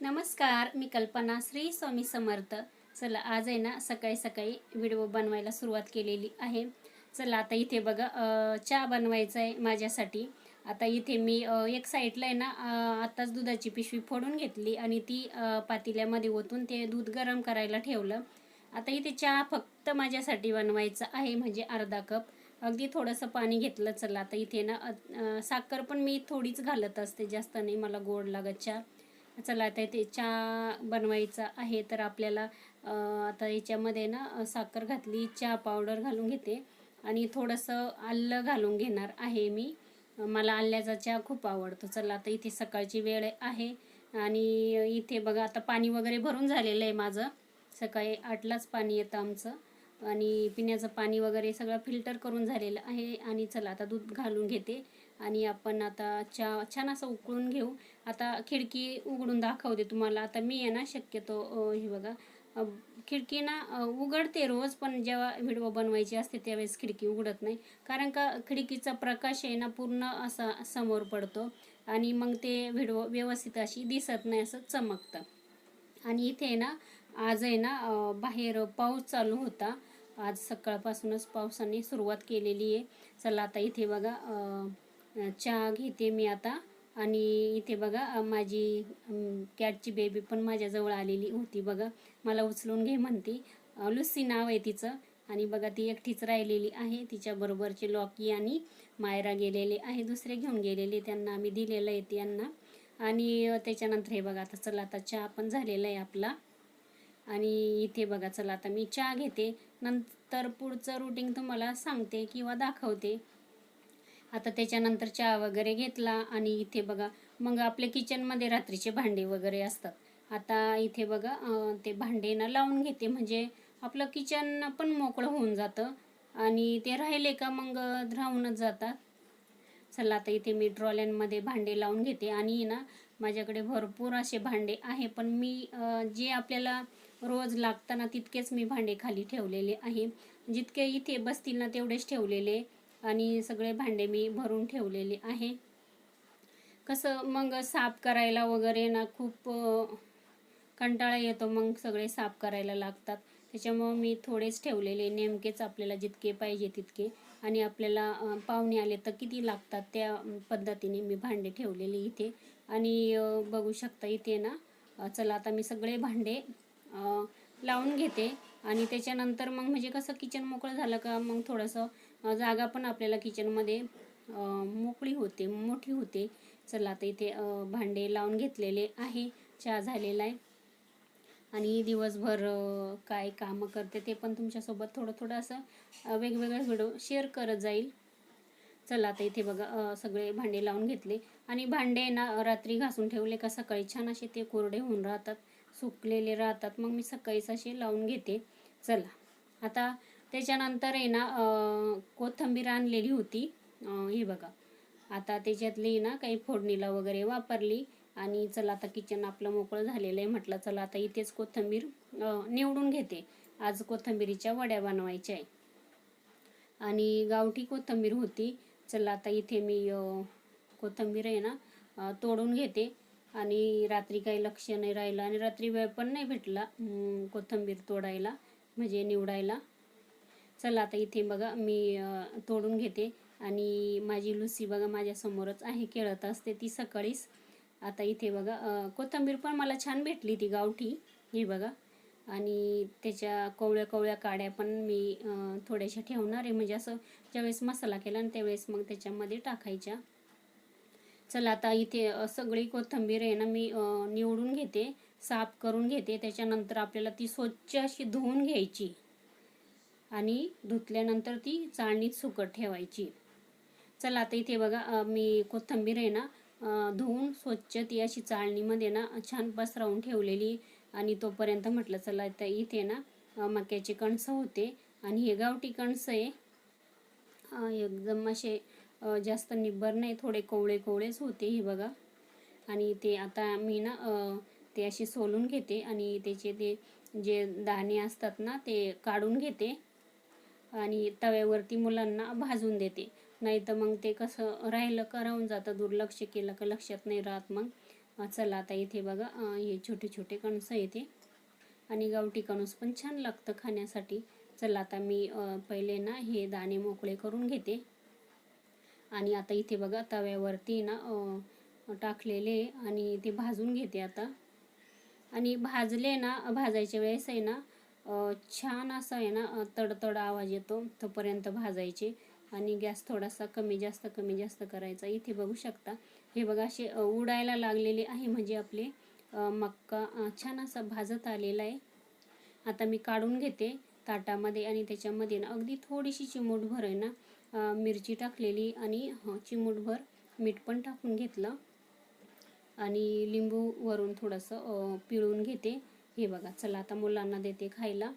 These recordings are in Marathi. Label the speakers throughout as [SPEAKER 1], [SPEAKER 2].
[SPEAKER 1] नमस्कार मी कल्पना श्री स्वामी समर्थ. चला आज आहे ना सकाळी सकाळी व्हिडिओ बनवायला सुरुवात केलेली आहे. चला आता इथे बघा चहा बनवायचा आहे माझ्यासाठी. आता इथे मी एक साईडला आहे ना आत्ताच दुधाची पिशवी फोडून घेतली आणि ती पातेल्यामध्ये ओतून ते दूध गरम करायला ठेवलं. आता इथे चहा फक्त माझ्यासाठी बनवायचा आहे म्हणजे अर्धा कप. अगदी थोडंसं पाणी घेतलं चला आता इथे ना साखर पण मी थोडीच घालत असते जास्त नाही मला गोड लागत चहा. चला आता इथे चहा बनवायचा आहे तर आपल्याला आता याच्यामध्ये ना साखर घातली चहा पावडर घालून घेते. आणि थोडंसं आलं घालून घेणार आहे मी. मला आल्याचा चहा खूप आवडतो. चला आता इथे सकाळची वेळ आहे. आणि इथे बघा आता पाणी वगैरे भरून झालेलं आहे माझं. सकाळी आठलाच पाणी येतं आमचं. आणि पिण्याचं पाणी वगैरे सगळं फिल्टर करून झालेलं आहे. आणि चला आता दूध घालून घेते. आणि आपण आता चा छान असं उकळून घेऊ. आता खिडकी उघडून दाखवते तुम्हाला. आता मी आहे ना शक्यतो हे बघा. खिडकी ना उघडते रोज पण जेव्हा व्हिडिओ बनवायची असते त्यावेळेस खिडकी उघडत नाही. कारण का खिडकीचा प्रकाश आहे ना पूर्ण असा समोर पडतो. आणि मग ते व्हिडिओ व्यवस्थित अशी दिसत नाही असं चमकतं. आणि इथे आहे ना आज आहे ना बाहेर पाऊस चालू होता. आज सकाळपासूनच पावसाने सुरुवात केलेली आहे. चला आता इथे बघा चहा घेते मी आता. आणि इथे बघा माझी कॅटची बेबी पण माझ्याजवळ आलेली होती बघा. मला उचलून घे म्हणती. लुसी नाव आहे तिचं. आणि बघा ती एकटीच राहिलेली आहे. तिच्याबरोबरचे लॉकी आणि मायरा गेलेले आहे. दुसरे घेऊन गेलेले त्यांना आम्ही दिलेलं आहे त्यांना. आणि त्याच्यानंतर हे बघा आता चला आता चहा पण झालेला आहे आपला. आणि इथे बघा चला आता मी चहा घेते. नंतर पुढचं रुटीन तुम्हाला सांगते किंवा दाखवते. आता त्याच्यानंतर चहा वगैरे घेतला आणि इथे बघा मग आपल्या किचनमध्ये रात्रीचे भांडे वगैरे असतात. आता इथे बघा ते भांडे ना लावून घेते म्हणजे आपलं किचन पण मोकळं होऊन जातं. आणि ते राहिले का मग राहूनच जातात. चला आता इथे मी ट्रॉल्यांमध्ये भांडे लावून घेते. आणि ना माझ्याकडे भरपूर असे भांडे आहे पण मी जे आपल्याला रोज लागताना तितकेच मी भांडे खाली ठेवलेले आहे. जितके इथे बसतील ना तेवढेच ठेवलेले. आणि सगळे भांडे मी भरून ठेवलेले आहे. कसं मग साफ करायला वगैरे ना खूप कंटाळा येतो मग सगळे साफ करायला लागतात. त्याच्यामुळं मी थोडेच ठेवलेले नेमकेच आपल्याला जितके पाहिजे तितके. आणि आपल्याला पाहुणे आले तर किती लागतात त्या पद्धतीने मी भांडे ठेवलेले इथे. आणि बघू शकता इथे ना चला आता मी सगळे भांडे लावून घेते. आणि त्याच्यानंतर मग म्हणजे कसं किचन मोकळं झालं का मग थोडंसं जागा पण आपल्याला किचनमध्ये मोकळी होते मोठी होते. चला आता इथे भांडे लावून घेतलेले आहे चहा झालेला आहे. आणि दिवसभर काय कामं करते ते पण तुमच्यासोबत थोडं थोडं असं वेगवेगळा वेगवेगळे व्हिडिओ शेअर करत जाईल. चला आता इथे बघा सगळे भांडे लावून घेतले. आणि भांडे ना रात्री घासून ठेवले का सकाळी छान असे ते कोरडे होऊन राहतात. सुकलेले राहतात. मग मी सकाळीच असे लावून घेते. चला. आता त्याच्यानंतर आहे ना कोथंबीर कोथिंबीर आणलेली होती. हे बघा. आता त्याच्यातली ना काही फोडणीला वगैरे वापरली आणि चला आता किचन आपलं मोकळं झालेलं आहे म्हटलं चला आता इथेच कोथिंबीर निवडून घेते. आज कोथिंबीरीच्या वड्या बनवायच्या आहे. आणि गावठी कोथिंबीर होती. चला आता इथे मी कोथंबीर कोथिंबीर आहे ना तोडून घेते. आणि रात्री काही लक्ष नाही राहिलं आणि रात्री वेळ पण नाही भेटला कोथंबीर कोथिंबीर तोडायला म्हणजे निवडायला. चला आता इथे बघा मी तोडून घेते. आणि माझी लुसी बघा माझ्यासमोरच आहे खेळत असते ती सकाळीच. आता इथे बघा कोथंबीर कोथिंबीर पण मला छान भेटली ती गावठी ही बघा. आणि त्याच्या कवळ्या कवळ्या काड्या पण मी थोड्याशा ठेवणार आहे. म्हणजे असं ज्यावेळेस मसाला केला आणि त्यावेळेस मग त्याच्यामध्ये टाकायच्या. चला आता इथे सगळी कोथिंबीर आहे ना मी निवडून घेते साफ करून घेते. त्याच्यानंतर आपल्याला ती स्वच्छ अशी धुवून घ्यायची. आणि धुतल्यानंतर ती चाळणीत सुकट ठेवायची. चला आता इथे बघा मी कोथिंबीर आहे ना धुवून स्वच्छ ती अशी चाळणीमध्ये ना छान पसरवून ठेवलेली. आणि तोपर्यंत म्हटलं चला आता इथे ना मक्याचे कणसं होते. आणि हे गावठी कणसं आहे. एकदम असे जास्त निब्बर नाही थोडे कोवळे कोवळेच होते हे बघा. आणि ते आता मी ना ते असे सोलून घेते आणि त्याचे ते जे दाणे असतात ना ते काढून घेते आणि तव्यावरती मुलांना भाजून देते. नाही तर मग ते कसं राहिलं का राहून जातं दुर्लक्ष केलं का लक्षात नाही राहत मग. चला आता इथे बघा हे छोटे छोटे कणसं येते. आणि गावठी कणूस पण छान लागतं खाण्यासाठी. चला आता मी पहिले ना हे दाणे मोकळे करून घेते. आणि आता इथे बघा तव्यावरती ना टाकलेले आणि ते भाजून घेते आता. आणि भाजले ना भाजायच्या वेळेस आहे ना छान असा आहे ना तडतड आवाज येतो तोपर्यंत भाजायचे. आणि गॅस थोडासा कमी जास्त कमी जास्त करायचा. इथे बघू शकता. हे बघा असे उडायला लागलेले आहे म्हणजे आपले मक्का. छान असा भाजत आलेला आहे. आता मी काढून घेते ताटामध्ये आणि त्याच्यामध्ये ना अगदी थोडीशी चिमूटभर आहे ना मिरची टाकलेली आणि चिमूटभर मीठ पण टाकून घेतलं. आणि लिंबू वरून थोडंसं पिळून घेते. हे बघा चला आता मुलांना देते खायला.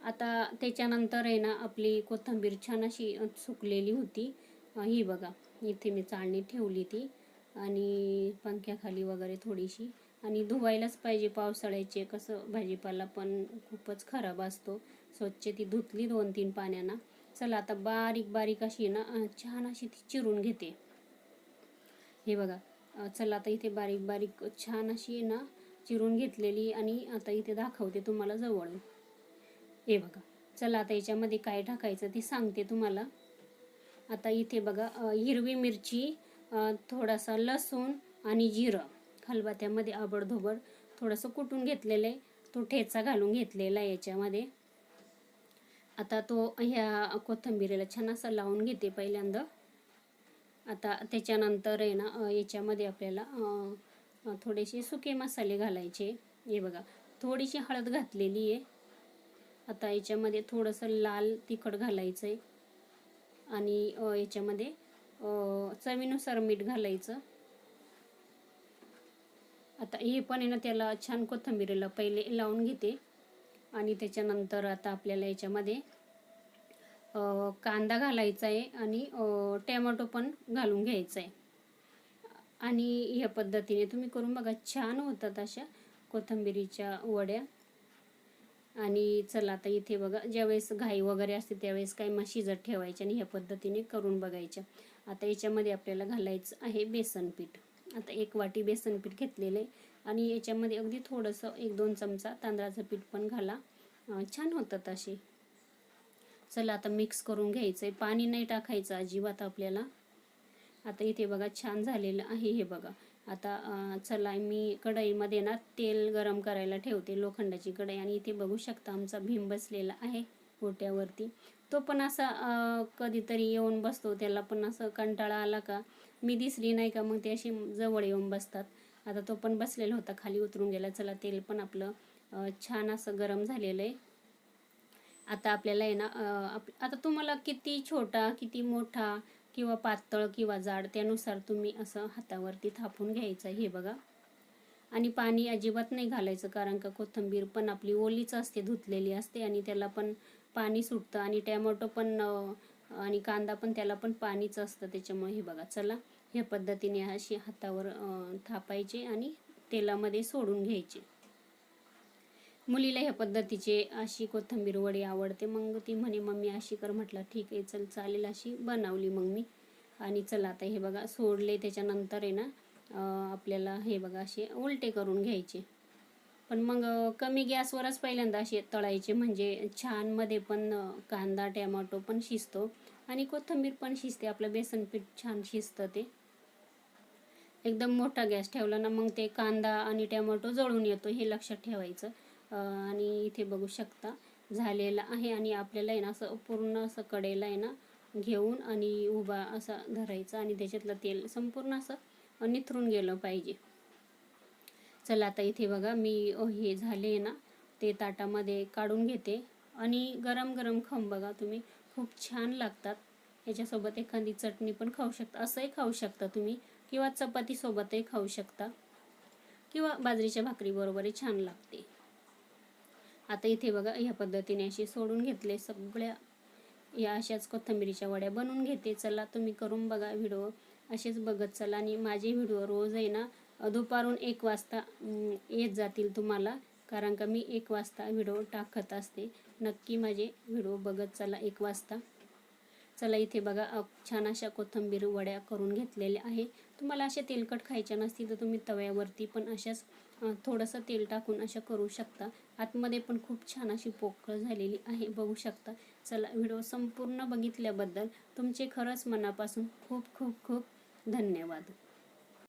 [SPEAKER 1] आता त्याच्यानंतर आहे ना आपली कोथिंबीर छान अशी सुकलेली होती. ही बघा इथे मी चाळणी ठेवली ती. आणि पंख्याखाली वगैरे थोडीशी. आणि धुवायलाच पाहिजे पावसाळ्याचे कसं भाजीपाला पण खूपच खराब असतो. स्वच्छ ती धुतली दोन तीन पाण्यानं. चला आता बारीक बारीक अशी ना छान अशी ती चिरून घेते. हे बघा चला आता इथे बारीक बारीक छान अशी ना चिरून घेतलेली आणि आता इथे दाखवते तुम्हाला जवळ हे बघा चला आता याच्यामध्ये काय टाकायचं ते सांगते तुम्हाला. आता इथे बघा हिरवी मिरची थोडासा लसूण आणि जिरं. खलबात्यामध्ये आबडधोबड थोडंसं कुटून घेतलेलं आहे. तो ठेचा घालून घेतलेला आहे याच्यामध्ये. आता तो ह्या कोथिंबीरीला छान असा लावून घेते पहिल्यांदा. आता त्याच्यानंतर आहे ना याच्यामध्ये आपल्याला थोडेसे सुके मसाले घालायचे. हे बघा थोडीशी हळद घातलेली आहे. आता याच्यामध्ये थोडंसं लाल तिखट घालायचं आहे आणि याच्यामध्ये चवीनुसार मीठ घालायचं. आता हे पण आहे ना त्याला छान कोथिंबीरीला पहिले लावून घेते. आणि त्याच्यानंतर आता आपल्याला याच्यामध्ये कांदा घालायचा आहे आणि टॅमॅटो पण घालून घ्यायचा आहे आणि ह्या पद्धतीने तुम्ही करून बघा छान होतात अशा कोथिंबिरीच्या वड्या. आणि चला आता इथे बघा ज्यावेळेस घाई वगैरे असते त्यावेळेस काही मग शिजत ठेवायच्या आणि ह्या पद्धतीने करून बघायच्या. आता याच्यामध्ये आपल्याला घालायचं आहे बेसन पीठ आता एक वाटी बेसन पीठ घेतलेलं आहे आणि याच्यामध्ये अगदी थोडंसं एक दोन चमचा तांदळाचं पीठ पण घाला. छान होतात असे चला आता मिक्स करून घ्यायचं आहे पाणी नाही टाकायचं अजिबात आपल्याला. आता इथे बघा छान झालेलं आहे हे बघा. आता चला मी कढईमध्ये ना तेल गरम करायला ठेवते लोखंडाची कढई. आणि इथे बघू शकता आमचा भीम बसलेला आहे गोट्यावरती तो पण असा कधीतरी येऊन बसतो. त्याला पण असं कंटाळा आला का? मी दिसली नाही का? मग ते असे जवळ येऊन बसतात. आता तो पण बसलेला होता खाली उतरून गेला. चला तेल पण आपलं छान असं गरम झालेलं आहे. आता आपल्याला आहे ना आप आता तुम्हाला किती छोटा किती मोठा किंवा पातळ किंवा जाड त्यानुसार तुम्ही असं हातावरती थापून घ्यायचं हे बघा. आणि पाणी अजिबात नाही घालायचं कारण का कोथिंबीर पण आपली ओलीच असते धुतलेली असते आणि त्याला पण पाणी सुटतं. आणि टॅमॅटो पण आणि कांदा पण त्याला पण पाणीच असतं त्याच्यामुळे हे बघा. चला ह्या पद्धतीने अशी हातावर थापायचे आणि तेलामध्ये सोडून घ्यायचे. मुलीला ह्या पद्धतीचे अशी कोथिंबीर वडी आवडते. मग ती म्हणे मम्मी अशी कर. म्हटलं ठीक आहे चल चालेल. अशी बनवली मग मी आणि चला आता हे बघा सोडले त्याच्यानंतर आहे ना आपल्याला हे बघा असे उलटे करून घ्यायचे. पण मग कमी गॅसवरच पहिल्यांदा असे तळायचे. म्हणजे छानमध्ये पण कांदा टॅमॅटो पण शिजतो. आणि कोथिंबीर पण शिजते. आपलं बेसन पीठ छान शिजतं ते. एकदम मोठा गॅस ठेवला ना मग ते कांदा आणि टॅमॅटो जळून येतो हे लक्षात ठेवायचं. आणि इथे बघू शकता झालेलं आहे आणि आपल्याला आहे ना असं पूर्ण असं कडेला आहे ना घेऊन आणि उभा असा धरायचा आणि त्याच्यातलं तेल संपूर्ण असं निथरून गेलं पाहिजे. चला आता इथे बघा मी हे झाले ना ते ताटामध्ये काढून घेते. आणि गरम गरम खाऊन बघा तुम्ही खूप छान लागतात. याच्यासोबत एखादी चटणी पण खाऊ शकता असंही खाऊ शकता तुम्ही. किंवा चपातीसोबतही खाऊ शकता. किंवा बाजरीच्या भाकरीबरोबरही छान लागते. आता इथे बघा ह्या पद्धतीने अशी सोडून घेतले सगळ्या या अशाच कोथिंबिरीच्या वड्या बनवून घेते. चला तुम्ही करून बघा व्हिडिओ. असेच बघत चला आणि माझे व्हिडिओ रोज आहे ना दुपारून एक वाजता येत जातील तुम्हाला. कारण का मी एक वाजता व्हिडिओ टाकत असते. नक्की माझे व्हिडिओ बघत चला एक वाजता. चला इथे बघा छान अशा कोथिंबीर वड्या करून घेतलेल्या आहे. तुम्हाला अशा तेलकट खायच्या नसतील तर तुम्ही तव्यावरती पण अशाच थोडंसं तेल टाकून अशा करू शकता. आतमध्ये पण खूप छान अशी पोकळ झालेली आहे बघू शकता. चला व्हिडिओ संपूर्ण बघितल्याबद्दल तुमचे खरंच मनापासून खूप खूप खूप धन्यवाद.